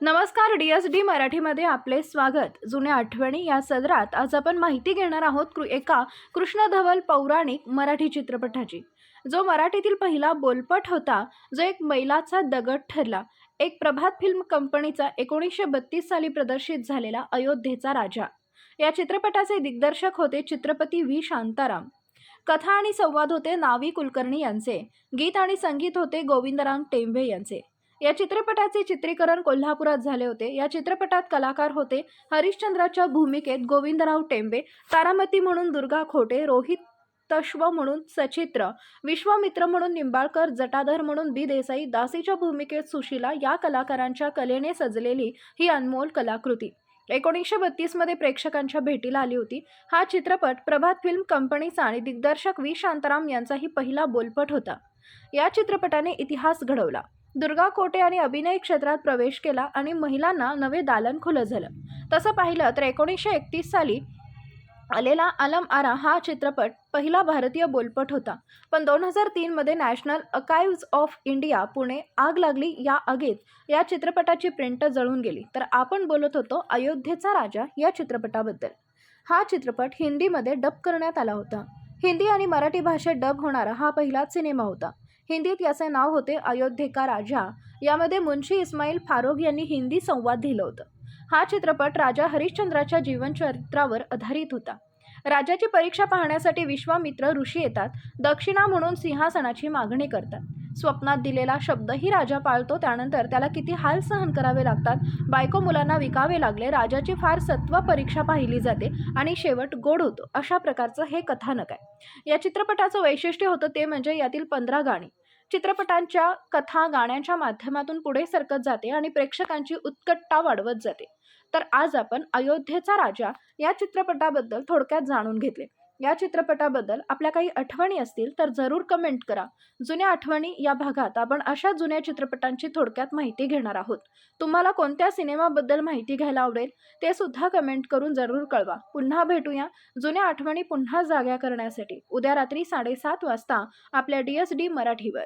नमस्कार D S D मराठीमध्ये आपले स्वागत. जुन्या आठवणी या सदरात आज आपण माहिती घेणार आहोत कृ एका कृष्ण धवल पौराणिक मराठी चित्रपटाची. जो मराठीतील पहिला बोलपट होता जो एक मैलाचा दगड ठरला. एक प्रभात फिल्म कंपनीचा एकोणीसशे बत्तीस साली प्रदर्शित झालेला अयोध्येचा राजा. या चित्रपटाचे दिग्दर्शक होते चित्रपती व्ही. शांताराम. कथा आणि संवाद होते नावी कुलकर्णी यांचे. गीत आणि संगीत होते गोविंदराम टेंबे यांचे. या चित्रपटाचे चित्रीकरण कोल्हापुरात झाले होते. या चित्रपटात कलाकार होते हरिश्चंद्राच्या भूमिकेत गोविंदराव टेंबे तारामती म्हणून दुर्गा खोटे रोहित तश्व म्हणून सचित्र विश्वामित्र म्हणून निंबाळकर जटाधर म्हणून बी देसाई दासीच्या भूमिकेत सुशीला या कलाकारांच्या कलेने सजलेली ही अनमोल कलाकृती. एकोणीसशे बत्तीसमध्ये प्रेक्षकांच्या भेटीला आली होती. हा चित्रपट प्रभात फिल्म कंपनीचा आणि दिग्दर्शक व्ही शांताराम यांचाही पहिला बोलपट होता. या चित्रपटाने इतिहास घडवला. दुर्गा कोटे आणि अभिनय क्षेत्रात प्रवेश केला आणि महिलांना नवे दालन खुलं झालं. तसं पाहिलं तर एकोणीसशे एकतीस साली आलेला आलम आरा हा चित्रपट पहिला भारतीय बोलपट होता. पण दोन हजार तीनमध्ये national archives of India Pune आग लागली या आगीत या चित्रपटाची प्रिंट जळून गेली. तर आपण बोलत होतो अयोध्येचा राजा या चित्रपटाबद्दल. हा चित्रपट हिंदीमध्ये डब करण्यात आला होता. हिंदी आणि मराठी भाषेत डब होणारा हा पहिलाच सिनेमा होता. हिंदीत याचे नाव होते अयोध्ये का राजा. यामध्ये मुन्शी इस्माईल फारोग यांनी हिंदी संवाद दिलं होतं. हा चित्रपट राजा हरिश्चंद्राच्या जीवनचरित्रावर आधारित होता. राजाची परीक्षा पाहण्यासाठी विश्वामित्र ऋषी येतात. दक्षिणा म्हणून सिंहासनाची मागणी करतात. स्वप्नात दिलेला शब्दही राजा पाळतो. त्यानंतर त्याला किती हाल सहन करावे लागतात? बायको मुलांना विकावे लागले. राजाची फार सत्व परीक्षा पाहिली जाते आणि शेवट गोड होतो. अशा प्रकारचं हे कथानक आहे. या चित्रपटाचं वैशिष्ट्य होतं ते म्हणजे यातील पंधरा गाणी. चित्रपटांच्या कथा गाण्यांच्या माध्यमातून पुढे सरकत जाते आणि प्रेक्षकांची उत्कटता वाढवत जाते. तर आज आपण अयोध्येचा राजा या चित्रपटाबद्दल थोडक्यात जाणून घेतले. या चित्रपटाबद्दल आपल्या काही आठवणी असतील तर जरूर कमेंट करा. जुन्या आठवणी या भागात आपण अशा जुन्या चित्रपटांची थोडक्यात माहिती घेणार आहोत. तुम्हाला कोणत्या सिनेमाबद्दल माहिती घ्यायला आवडेल ते सुद्धा कमेंट करून जरूर कळवा. पुन्हा भेटूया जुन्या आठवणी पुन्हा जाग्या करण्यासाठी. उद्या रात्री साडेसात वाजता आपल्या डी एस डी मराठीवर.